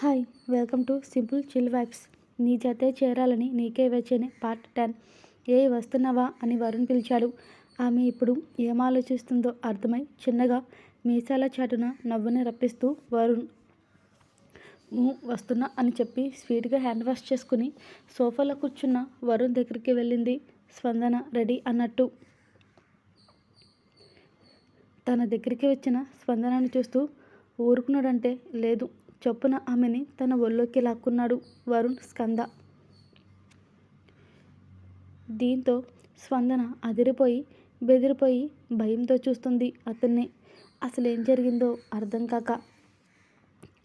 Hi welcome to simple chill vibes. నీ జతే చేరాలని నీకే వచ్చేనే పార్ట్ టెన్. ఏ వస్తున్నావా అని వరుణ్ పిలిచాడు. ఆమె ఇప్పుడు ఏం ఆలోచిస్తుందో అర్థమై చిన్నగా మీసాల చాటున నవ్వుని రప్పిస్తూ వరుణ్ వస్తున్నా అని చెప్పి స్వీట్గా హ్యాండ్ వాష్ చేసుకుని సోఫాలో కూర్చున్న వరుణ్ దగ్గరికి వెళ్ళింది. స్పందన రెడీ అన్నట్టు. తన దగ్గరికి వచ్చిన స్పందనను చూస్తూ ఊరుకున్నాడంటే లేదు. చొప్పున ఆమెని తన ఒళ్ళోకి లాక్కున్నాడు వరుణ్ స్కంద. దీంతో స్పందన అదిరిపోయి బెదిరిపోయి భయంతో చూస్తుంది అతన్ని. అసలేం జరిగిందో అర్థం కాక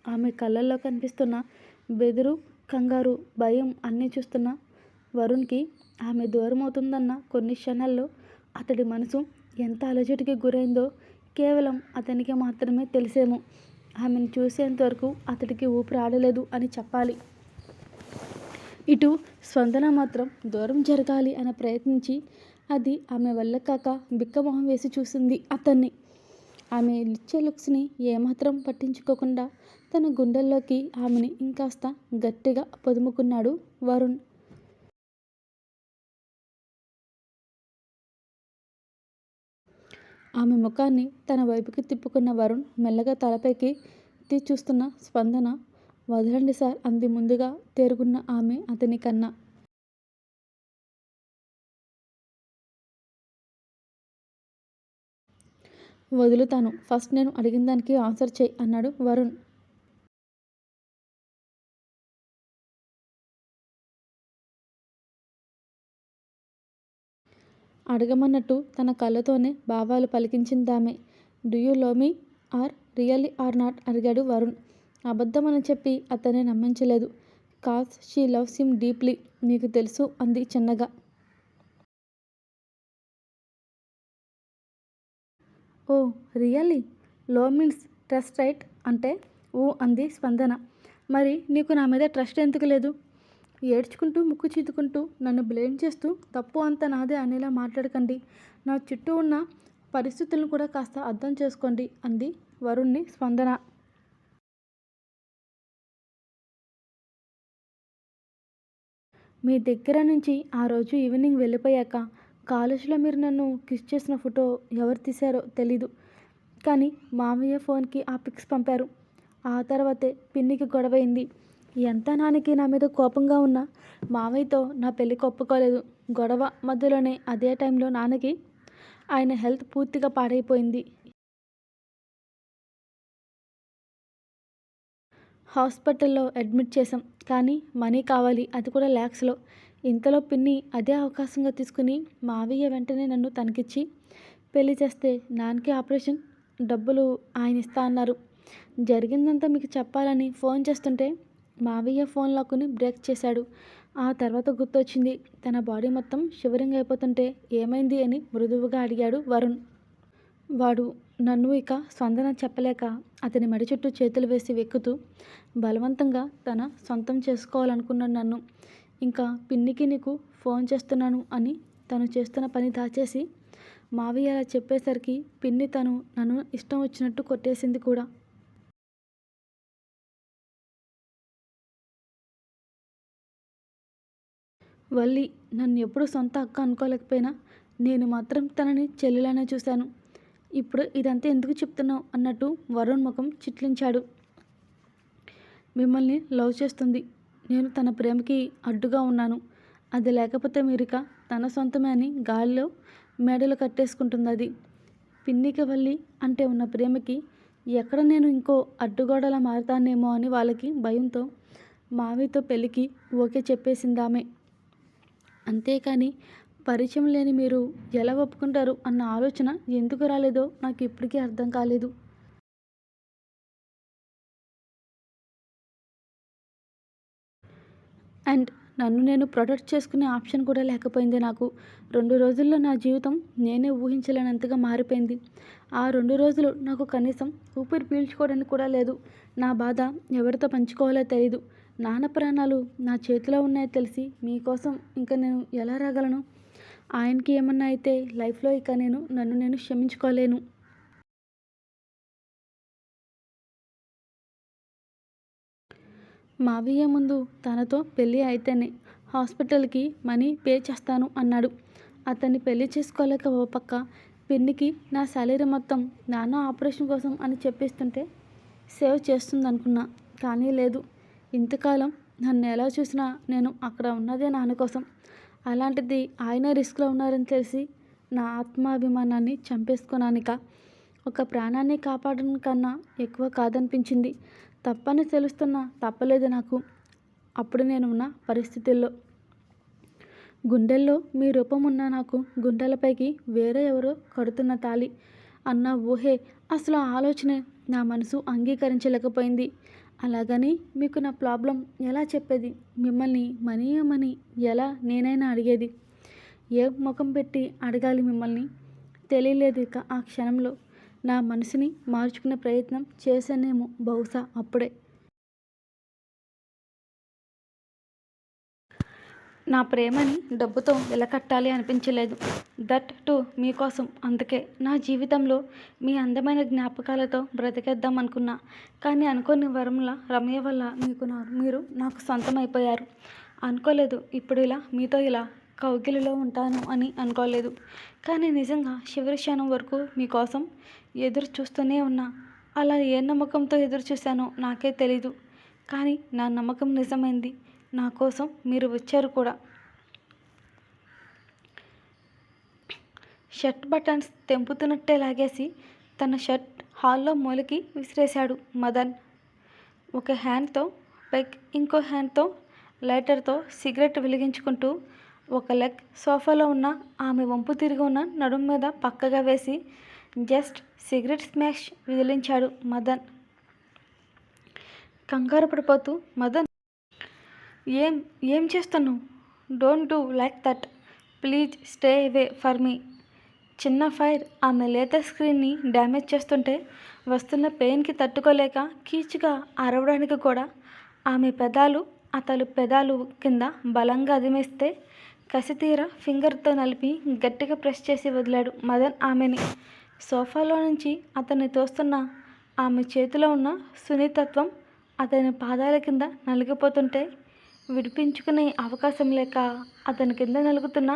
ఆమె కళ్ళల్లో కనిపిస్తున్న బెదురు కంగారు భయం అన్నీ చూస్తున్న వరుణ్కి ఆమె దూరమవుతుందన్న కొన్ని క్షణాల్లో అతడి మనసు ఎంత అలజడికి గురైందో కేవలం అతనికి మాత్రమే తెలిసేమో. ఆమెను చూసేంతవరకు అతడికి ఊపిరి ఆడలేదు అని చెప్పాలి. ఇటు స్పందన మాత్రం దూరం జరగాలి అని ప్రయత్నించి అది ఆమె వల్ల కాక బిక్కమొహం వేసి చూసింది అతన్ని. ఆమె ఇచ్చే లుక్స్ని ఏమాత్రం పట్టించుకోకుండా తన గుండెల్లోకి ఆమెని ఇంకాస్త గట్టిగా పొదుముకున్నాడు వరుణ్. ఆమె ముఖాన్ని తన వైపుకి తిప్పుకున్న వరుణ్ మెల్లగా తలపైకి ఎత్తి చూస్తున్న స్పందన వదలండి సార్ అంది ముందుగా తేరుకున్న ఆమె అతని కన్నా. వదులుతాను ఫస్ట్ నేను అడిగిన దానికి ఆన్సర్ చేయి అన్నాడు వరుణ్. అడగమన్నట్టు తన కళ్ళతోనే భావాలు పలికించిందామె. Do you love me or really or not అడిగాడు వరుణ్. అబద్ధమని చెప్పి అతనే నమ్మించలేదు. Cause she loves him deeply నీకు తెలుసు అంది చిన్నగా. ఓ really love means trust right అంటే ఊ అంది స్పందన. మరి నీకు నా మీద ట్రస్ట్ ఎందుకు లేదు? ఏడ్చుకుంటూ ముక్కు చీదుకుంటూ నన్ను బ్లేమ్ చేస్తూ తప్పు అంతా నాదే అనేలా మాట్లాడకండి. నా చుట్టూ ఉన్న పరిస్థితులను కూడా కాస్త అర్థం చేసుకోండి అంది వరుణ్ణి స్పందన. మీ దగ్గర నుంచి ఆ రోజు ఈవినింగ్ వెళ్ళిపోయాక కాలేజీలో మీరు నన్ను కిస్ చేసిన ఫోటో ఎవరు తీశారో తెలీదు. కానీ మామయ్య ఫోన్కి ఆ పిక్స్ పంపారు. ఆ తర్వాతే పిన్నికి గొడవైంది. ఎంత నాన్నకి నా మీద కోపంగా ఉన్నా మావయ్యతో నా పెళ్ళికి ఒప్పుకోలేదు గొడవ మధ్యలోనే అదే టైంలో నాన్నకి ఆయన హెల్త్ పూర్తిగా పాడైపోయింది. హాస్పిటల్లో అడ్మిట్ చేసాం కానీ మనీ కావాలి అది కూడా ల్యాక్స్లో. ఇంతలో పిన్ని అదే అవకాశంగా తీసుకుని మావయ్య వెంటనే నన్ను తనకిచ్చి పెళ్ళి చేస్తే నాన్నకి ఆపరేషన్ డబ్బులు ఆయన ఇస్తా అన్నారు. జరిగిందంతా మీకు చెప్పాలని ఫోన్ చేస్తుంటే మావయ్య ఫోన్ లాక్కుని బ్రేక్ చేశాడు. ఆ తర్వాత గుర్తొచ్చింది తన బాడీ మొత్తం షివరింగ్ అయిపోతుంటే ఏమైంది అని మృదువుగా అడిగాడు వరుణ్. వాడు నన్ను ఇక స్పందన చెప్పలేక అతని మడి చుట్టూ చేతులు వేసి వెక్కుతూ బలవంతంగా తన సొంతం చేసుకోవాలనుకున్నాడు నన్ను. ఇంకా పిన్నికి నీకు ఫోన్ చేస్తున్నాను అని తను చేస్తున్న పని దాచేసి మావయ్య అలా చెప్పేసరికి పిన్ని తను నన్ను ఇష్టం వచ్చినట్టు కొట్టేసింది కూడా. వల్లి నన్ను ఎప్పుడూ సొంత అక్క అనుకోలేకపోయినా నేను మాత్రం తనని చెల్లెలానే చూశాను. ఇప్పుడు ఇదంతా ఎందుకు చెప్తున్నావు అన్నట్టు వరుణ్ ముఖం చిట్లించాడు. మిమ్మల్ని లవ్ చేస్తుంది. నేను తన ప్రేమకి అడ్డుగా ఉన్నాను. అది లేకపోతే మీరిక తన సొంతమే అని గాలిలో మేడలు కట్టేసుకుంటుంది అది. పిన్నికి వల్లి అంటే ఉన్న ప్రేమకి ఎక్కడ నేను ఇంకో అడ్డుగోడలా మారుతానేమో అని వాళ్ళకి భయంతో మావితో పెళ్ళికి ఓకే చెప్పేసిందామే. అంతేకాని పరిచయం లేని మీరు ఎలా ఒప్పుకుంటారు అన్న ఆలోచన ఎందుకు రాలేదో నాకు ఇప్పటికీ అర్థం కాలేదు. అండ్ నన్ను నేను ప్రొటెక్ట్ చేసుకునే ఆప్షన్ కూడా లేకపోయింది నాకు. రెండు రోజుల్లో నా జీవితం నేనే ఊహించలేనంతగా మారిపోయింది. ఆ రెండు రోజులు నాకు కనీసం ఊపిరి పీల్చుకోవడానికి కూడా లేదు. నా బాధ ఎవరితో పంచుకోవాలో తెలియదు నాన్న ప్రాణాలు నా చేతిలో ఉన్నాయో తెలిసి మీకోసం ఇంకా నేను ఎలా రాగలను? ఆయనకి ఏమన్నా అయితే లైఫ్లో ఇక నేను నన్ను నేను క్షమించుకోలేను. మావయ్య ముందు తనతో పెళ్ళి అయితేనే హాస్పిటల్కి మనీ పే చేస్తాను అన్నాడు. అతన్ని పెళ్ళి చేసుకోలేక ఓ పక్క పిన్నికి నా శాలరీ మొత్తం నాన్న ఆపరేషన్ కోసం అని చెప్పిస్తుంటే సేవ్ చేస్తుందనుకున్నా కానీ లేదు. ఇంతకాలం నన్ను ఎలా చూసినా నేను అక్కడ ఉన్నదే నాన్న కోసం. అలాంటిది ఆయన రిస్క్లో ఉన్నారని తెలిసి నా ఆత్మాభిమానాన్ని చంపేసుకున్నానిక ఒక ప్రాణాన్ని కాపాడడం కన్నా ఎక్కువ కాదనిపించింది. తప్పని తెలుస్తున్నా తప్పలేదు నాకు. అప్పుడు నేను ఉన్న పరిస్థితుల్లో. గుండెల్లో మీ రూపం ఉన్న నాకు గుండెలపైకి వేరే ఎవరో కడుతున్న తాళి అన్న ఊహే అసలు ఆలోచన ఆలోచనే నా మనసు అంగీకరించలేకపోయింది. అలాగని మీకు నా ప్రాబ్లం ఎలా చెప్పేది? మిమ్మల్ని మనీ మనీ ఎలా నేనైనా అడిగేది. ఏ ముఖం పెట్టి అడగాలి మిమ్మల్ని? తెలియలేదు ఇక ఆ క్షణంలో. నా మనసుని మార్చుకునే ప్రయత్నం చేశానేమో బహుశా అప్పుడే. నా ప్రేమని డబ్బుతో వెలకట్టాలి అనిపించలేదు. దట్ టు మీకోసం అందుకే నా జీవితంలో మీ అందమైన జ్ఞాపకాలతో బ్రతికేద్దాం అనుకున్నా. కానీ అనుకోని వరంలా రమయ్య వల్ల మీకు నా మీరు నాకు సొంతమైపోయారు. అనుకోలేదు. ఇప్పుడు ఇలా మీతో ఇలా కౌగిలిలో ఉంటాను అని అనుకోలేదు. కానీ నిజంగా చివరి క్షణం వరకు మీకోసం ఎదురు చూస్తూనే ఉన్నా. అలా ఏ నమ్మకంతో ఎదురు చూశానో నాకే తెలీదు. కానీ నా నమ్మకం నిజమైంది. నా కోసం మీరు వచ్చారు కూడా. షర్ట్ బటన్స్ తెంపుతున్నట్టే లాగేసి తన షర్ట్ హాల్లో మూలకి విసిరేశాడు మదన్. ఒక హ్యాండ్తో పెగ్ ఇంకో హ్యాండ్తో లైటర్తో సిగరెట్ వెలిగించుకుంటూ ఒక లెగ్ సోఫాలో ఉన్న ఆమె వంపు తిరిగి ఉన్న నడుం మీద పక్కగా వేసి జస్ట్ సిగరెట్ స్మాష్ విదిలించాడు మదన్. కంగారు పడిపోతూ మదన్ ఏం ఏం చేస్తున్నావు? Don't do like that. Please stay away for me. చిన్న ఫైర్ ఆమె లేత స్క్రీన్ని డ్యామేజ్ చేస్తుంటే వస్తున్న పెయిన్కి తట్టుకోలేక కీచుగా అరవడానికి కూడా ఆమె పెదాలు అతలు పెదాలు కింద బలంగా అదిమేస్తే కసితీర ఫింగర్తో నలిపి గట్టిగా ప్రెస్ చేసి వదిలాడు మదన్ ఆమెని. సోఫాలో నుంచి అతన్ని తోస్తున్న ఆమె చేతిలో ఉన్న సున్నితత్వం అతని పాదాల కింద నలిగిపోతుంటే విడిపించుకునే అవకాశం లేక అతని కింద నలుగుతున్న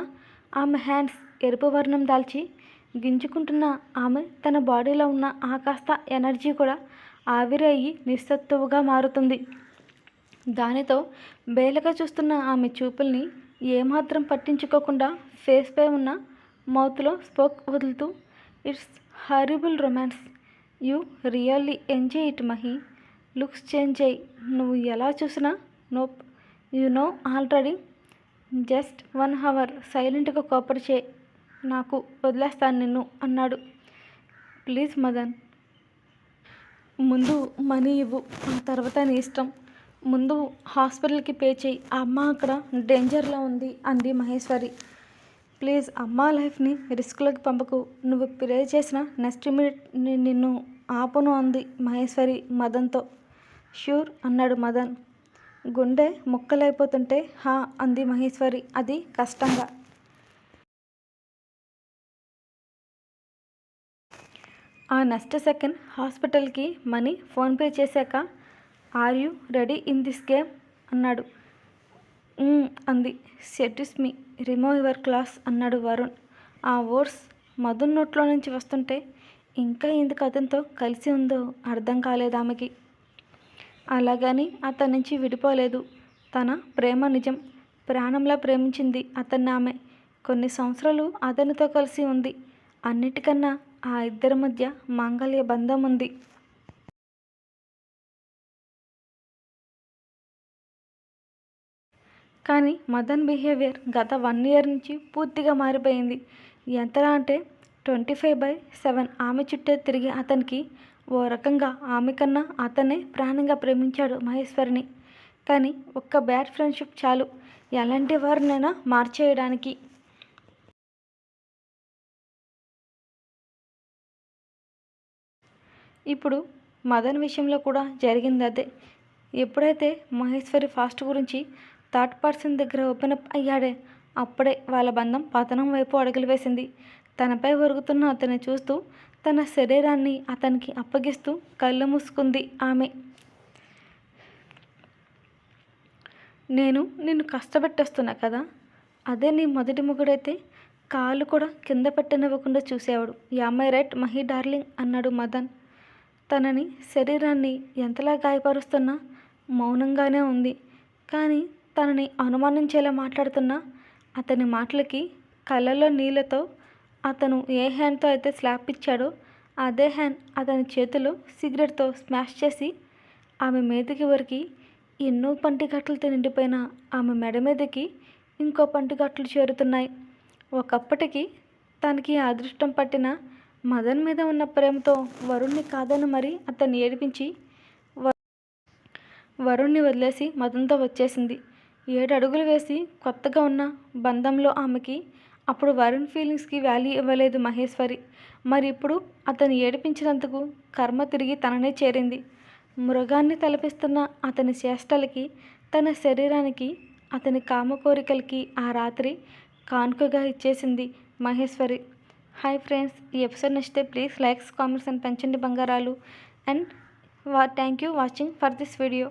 ఆమె హ్యాండ్స్ ఎరుపు వర్ణం దాల్చి గింజుకుంటున్న ఆమె తన బాడీలో ఉన్న ఆ కాస్త ఎనర్జీ కూడా ఆవిరి అయ్యి నిస్సత్తువుగా మారుతుంది. దానితో బేలగా చూస్తున్న ఆమె చూపుల్ని ఏమాత్రం పట్టించుకోకుండా ఫేస్పై ఉన్న మౌత్లో స్పోక్ వదులుతూ it's horrible romance. You really enjoy it Mahi. Looks change అయ్యి. నువ్వు ఎలా చూసినా nope. You know already. Just one hour సైలెంట్గా కోపర్ చే నాకు వదిలేస్తాను నిన్ను అన్నాడు. ప్లీజ్ మదన్. ముందు మనీ ఇవ్వు. ఆ తర్వాత నీ ఇష్టం. ముందు హాస్పిటల్కి పే చేయి. ఆ అమ్మ అక్కడ డేంజర్లో ఉంది అంది మహేశ్వరి. ప్లీజ్ అమ్మ లైఫ్ని రిస్క్లోకి పంపకు. నువ్వు ప్రే చేసిన నెక్స్ట్ మినిట్ నిన్ను ఆపును అంది మహేశ్వరి మదన్తో ష్యూర్ అన్నాడు మదన్. గుండె ముక్కలైపోతుంటే హా అంది మహేశ్వరి. అది కష్టంగా. ఆ నెక్స్ట్ సెకండ్ హాస్పిటల్కి మనీ ఫోన్పే చేశాక are you ready in this game? అన్నాడు. అంది. సెటిస్ మీ రిమూవ్ యువర్ క్లాస్ అన్నాడు వరుణ్. ఆ వర్డ్స్ మధున్ నోట్లో నుంచి వస్తుంటే ఇంకా ఎందుకు అతనితో కలిసి ఉందో అర్థం కాలేదు ఆమెకి. అలాగని అతని నుంచి విడిపోలేదు. తన ప్రేమ నిజం. ప్రాణంలా ప్రేమించింది అతన్ని ఆమె. కొన్ని సంవత్సరాలు అతనితో కలిసి ఉంది. అన్నిటికన్నా ఆ ఇద్దరి మధ్య మాంగళ్య బంధం ఉంది. కానీ మదన్ బిహేవియర్ గత వన్ ఇయర్ నుంచి పూర్తిగా మారిపోయింది. ఎంతలా అంటే ట్వంటీ ఫైవ్ బై సెవెన్ ఆమె చుట్టే తిరిగి అతనికి ఓ రకంగా ఆమె కన్నా అతనే ప్రాణంగా ప్రేమించాడు మహేశ్వరిని. కానీ ఒక్క బ్యాడ్ ఫ్రెండ్షిప్ చాలు. ఎలాంటి వారినైనా మార్చేయడానికి. ఇప్పుడు మదన్ విషయంలో కూడా జరిగింది అదే. ఎప్పుడైతే మహేశ్వరి ఫాస్ట్ గురించి థర్డ్ పర్సన్ దగ్గర ఓపెన్ అప్ అయ్యాడే. అప్పుడే వాళ్ళ బంధం పతనం వైపు అడుగులు వేసింది. తనపై ఒరుగుతున్న అతన్ని చూస్తూ తన శరీరాన్ని అతనికి అప్పగిస్తూ కళ్ళు మూసుకుంది ఆమె. నేను నిన్ను కష్టపెట్టేస్తున్నా కదా? అదే నీ మొదటి మొగుడైతే కాలు కూడా కింద పెట్టనివ్వకుండా చూసేవాడు. యామై రైట్ మహి డార్లింగ్ అన్నాడు మదన్. తనని శరీరాన్ని ఎంతలా గాయపరుస్తున్నా మౌనంగానే ఉంది. కానీ తనని అనుమానించేలా మాట్లాడుతున్న అతని మాటలకి కళ్ళల్లో నీళ్ళతో అతను ఏ హ్యాండ్తో అయితే స్లాప్ ఇచ్చాడో అదే హ్యాండ్ అతని చేతిలో సిగరెట్తో స్మాష్ చేసి ఆమె మీదకి వరకు ఎన్నో పంటిగట్లతో నిండిపోయిన ఆమె మెడ మీదకి ఇంకో పంటిగట్లు చేరుతున్నాయి. ఒకప్పటికి తనకి అదృష్టం పట్టిన మదన్ మీద ఉన్న ప్రేమతో వరుణ్ణి కాదని మరి అతన్ని ఏడిపించి వ- వరుణ్ణి వదిలేసి మదన్తో వచ్చేసింది. ఏడు అడుగులు వేసి కొత్తగా ఉన్న బంధంలో ఆమెకి అప్పుడు వరుణ్ ఫీలింగ్స్కి వాల్యూ ఇవ్వలేదు మహేశ్వరి. మరి ఇప్పుడు అతను ఏడిపించినందుకు కర్మ తిరిగి తననే చేరింది. మృగాన్ని తలపిస్తున్న అతని చేష్టలకి తన శరీరానికి అతని కామ కోరికలకి ఆ రాత్రి కానుకగా ఇచ్చేసింది మహేశ్వరి. హాయ్ ఫ్రెండ్స్ ఈ ఎపిసోడ్ నచ్చితే ప్లీజ్ లైక్స్ కామెంట్స్ అండ్ పెంచండి బంగారాలు. అండ్ వా thank you watching for this video.